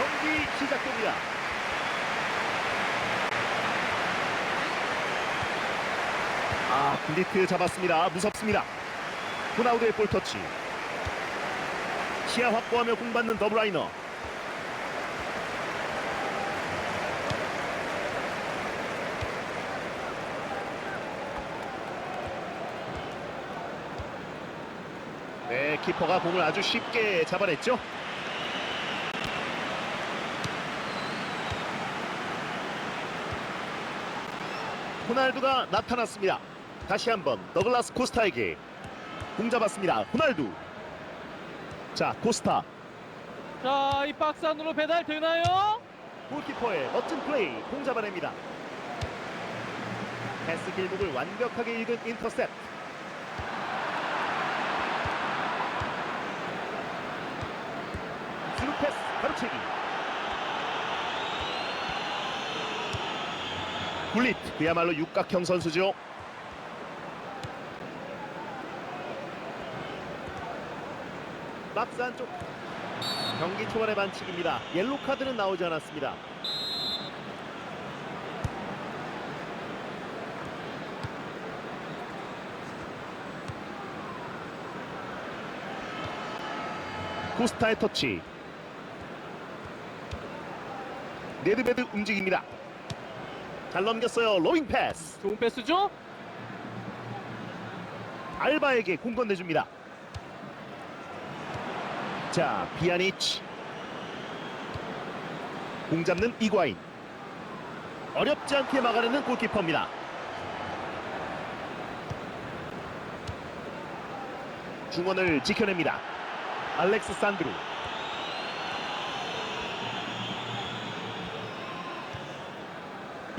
경기 시작됩니다. 아, 굴리트 잡았습니다. 무섭습니다. 호나우드의 볼 터치. 시야 확보하며 공받는 더블라이너. 네, 키퍼가 공을 아주 쉽게 잡아냈죠. 호날두가 나타났습니다. 다시 한번 더글라스 코스타에게 공 잡았습니다. 호날두. 자, 코스타. 자, 이 박스 안으로 배달 되나요? 골키퍼의 멋진 플레이 공 잡아냅니다. 패스 길목을 완벽하게 읽은 인터셉. 스루 패스 가로채기. 굴릿 그야말로 육각형 선수죠. 박스 안쪽 경기 초반의 반칙입니다. 옐로 카드는 나오지 않았습니다. 코스타의 터치. 네드베드 움직입니다. 잘 넘겼어요. 로잉 패스. 좋은 패스죠? 알바에게 공 건네줍니다. 자, 비아니치. 공 잡는 이과인. 어렵지 않게 막아내는 골키퍼입니다. 중원을 지켜냅니다. 알렉스 산드루.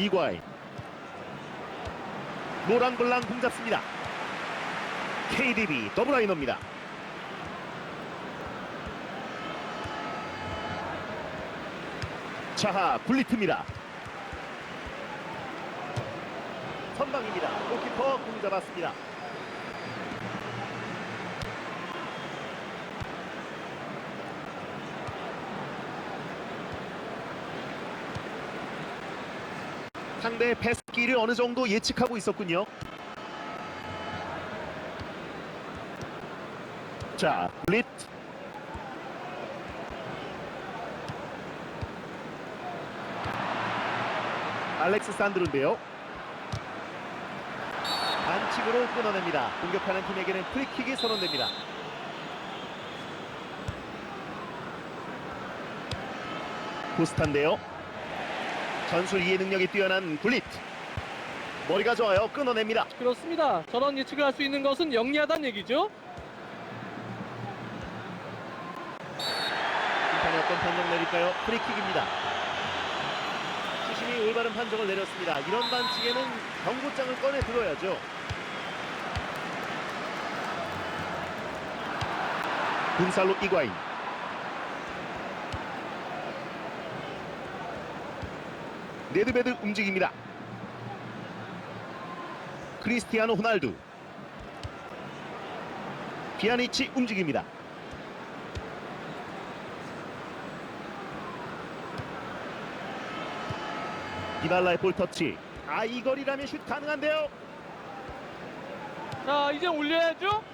이과인. 노랑블랑 공 잡습니다. KDB 더블라이너입니다. 자하 굴리트입니다. 선방입니다. 골키퍼 공 잡았습니다. 상대의 패스기를 어느 정도 예측하고 있었군요. 자, 릿. 알렉스 산드루인데요. 반칙으로 끊어냅니다. 공격하는 팀에게는 프리킥이 선언됩니다. 코스타인데요. 전술 이해 능력이 뛰어난 굴릿. 머리가 좋아요. 끊어냅니다. 그렇습니다. 저런 예측을 할 수 있는 것은 영리하다는 얘기죠. 심판이 어떤 판정 내릴까요? 프리킥입니다. 수심이 올바른 판정을 내렸습니다. 이런 반칙에는 경고장을 꺼내 들어야죠. 군살로 이과인. 네드베드 움직입니다. 크리스티아노 호날두. 비아니치 움직입니다. 디발라의 볼 터치. 아, 이 거리라면 슛 가능한데요. 자, 이제 올려야죠.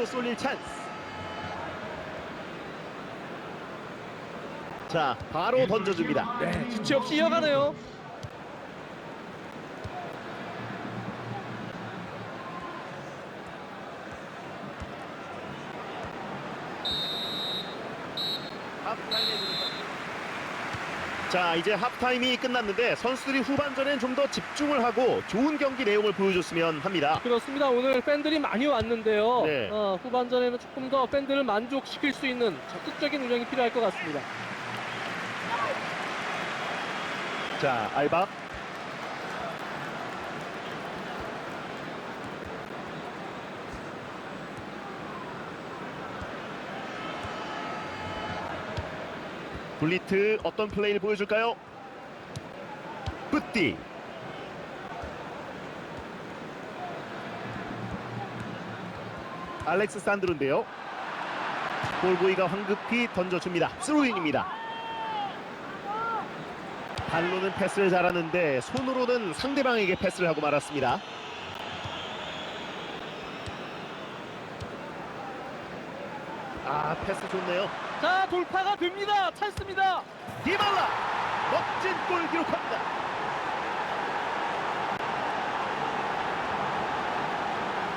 크로스 올릴 찬스. 자, 바로 던져줍니다. 네, 주체 없이 이어가네요. 하프타임에 들어갑니다. 자, 이제 하프타임이 끝났는데 선수들이 후반전엔 좀 더 집중을 하고 좋은 경기 내용을 보여줬으면 합니다. 그렇습니다. 오늘 팬들이 많이 왔는데요. 네. 어, 후반전에는 조금 더 팬들을 만족시킬 수 있는 적극적인 운영이 필요할 것 같습니다. 자, 알바. 블리트 어떤 플레이를 보여줄까요? 뿌띠 알렉스 산드로인데요. 볼보이가 황급히 던져줍니다. 스루인입니다. 발로는 패스를 잘하는데 손으로는 상대방에게 패스를 하고 말았습니다. 아 패스 좋네요. 자 돌파가 됩니다. 찼습니다. 디발라 멋진 골 기록합니다.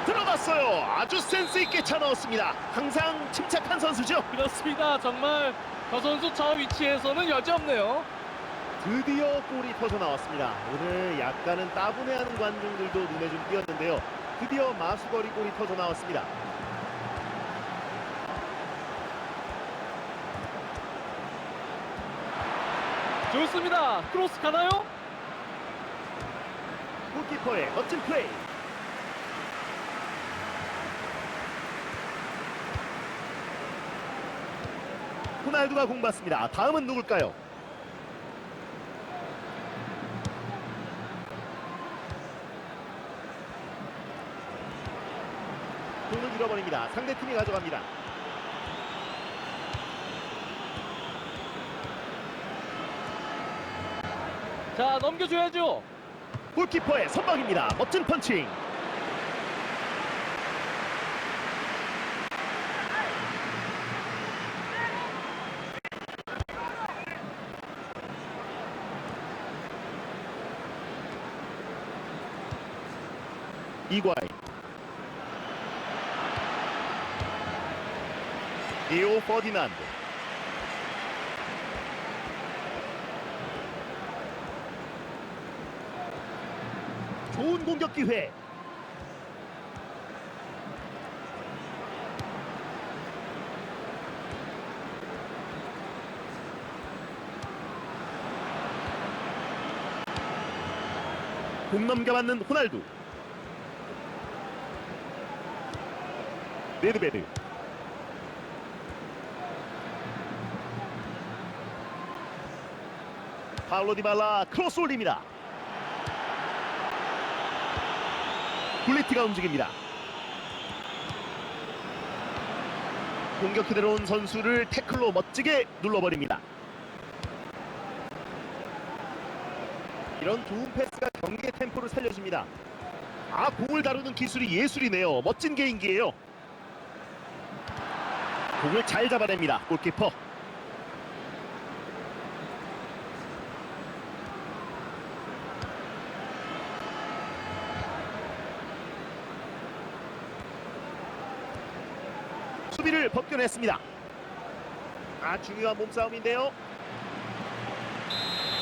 들어갔어요. 아주 센스 있게 차 넣었습니다. 항상 침착한 선수죠. 그렇습니다. 정말 저 선수 저 위치에서는 여지없네요. 드디어 골이 터져 나왔습니다. 오늘 약간은 따분해하는 관중들도 눈에 좀 띄었는데요. 드디어 마수거리 골이 터져 나왔습니다. 좋습니다. 크로스 가나요? 골키퍼의 멋진 플레이. 호날두가 공 받습니다. 다음은 누굴까요? 공을 잃어버립니다. 상대팀이 가져갑니다. 자 넘겨줘야죠. 골키퍼의 선방입니다. 멋진 펀칭. 이과이 리오 퍼디난드 좋은 공격 기회. 공 넘겨받는 호날두. 네드베드 파울로 디발라 크로스 올립니다 굴리티가 움직입니다. 공격해 들어온 선수를 태클로 멋지게 눌러버립니다. 이런 좋은 패스가 경기의 템포를 살려줍니다. 아 공을 다루는 기술이 예술이네요. 멋진 개인기예요. 공을 잘 잡아냅니다 골키퍼 수비를 벗겨냈습니다 아 중요한 몸싸움인데요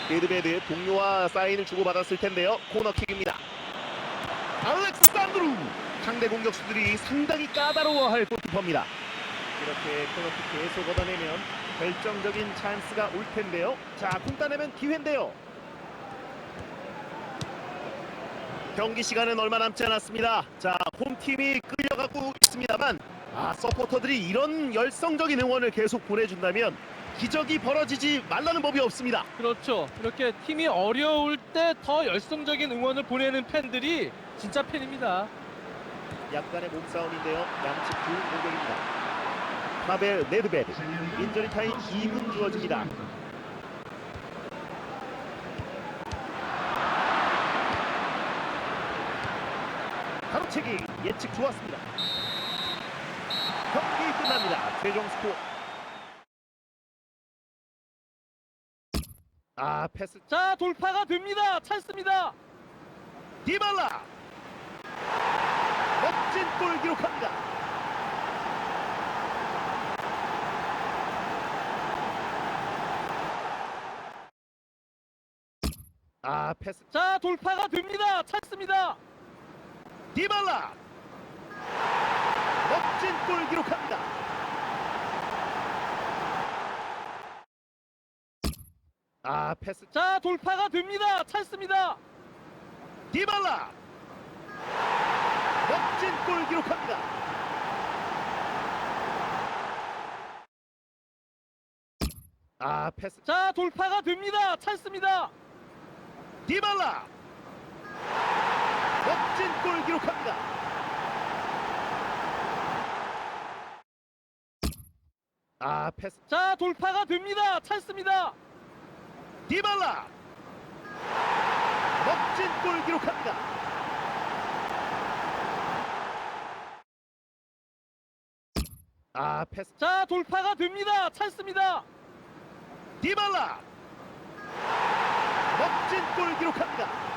데드베드 동료와 사인을 주고받았을 텐데요 코너킥입니다 알렉산드루 상대 공격수들이 상당히 까다로워할 골키퍼입니다 이렇게 코너킥 계속 얻어내면 결정적인 찬스가 올 텐데요. 자, 공 따내면 기회인데요. 경기 시간은 얼마 남지 않았습니다. 자, 홈팀이 끌려가고 있습니다만 아, 서포터들이 이런 열성적인 응원을 계속 보내준다면 기적이 벌어지지 말라는 법이 없습니다. 그렇죠. 이렇게 팀이 어려울 때 더 열성적인 응원을 보내는 팬들이 진짜 팬입니다. 약간의 몸싸움인데요. 양측 좋은 공격입니다. 파벨 네드베드 인저리 타임 2분 주어집니다. 가로채기 예측 좋았습니다. 끝납니다. 최종 스코어. 아 패스 자 돌파가 됩니다. 찼습니다. 디발라 멋진 골 기록합니다. 아 패스 자 돌파가 됩니다. 찼습니다. 디발라 멋진 골 기록합니다. 아 패스 자 돌파가 됩니다. 찼습니다. 디발라 멋진 골 기록합니다. 아 패스 자 돌파가 됩니다. 찬스입니다. 디발라 멋진 골 기록합니다. 아 패스 자 돌파가 됩니다. 찬스입니다. 디발라 멋진 골 기록합니다. 아 패스 자 돌파가 됩니다. 찬스입니다. 디발라 멋진 골 기록합니다.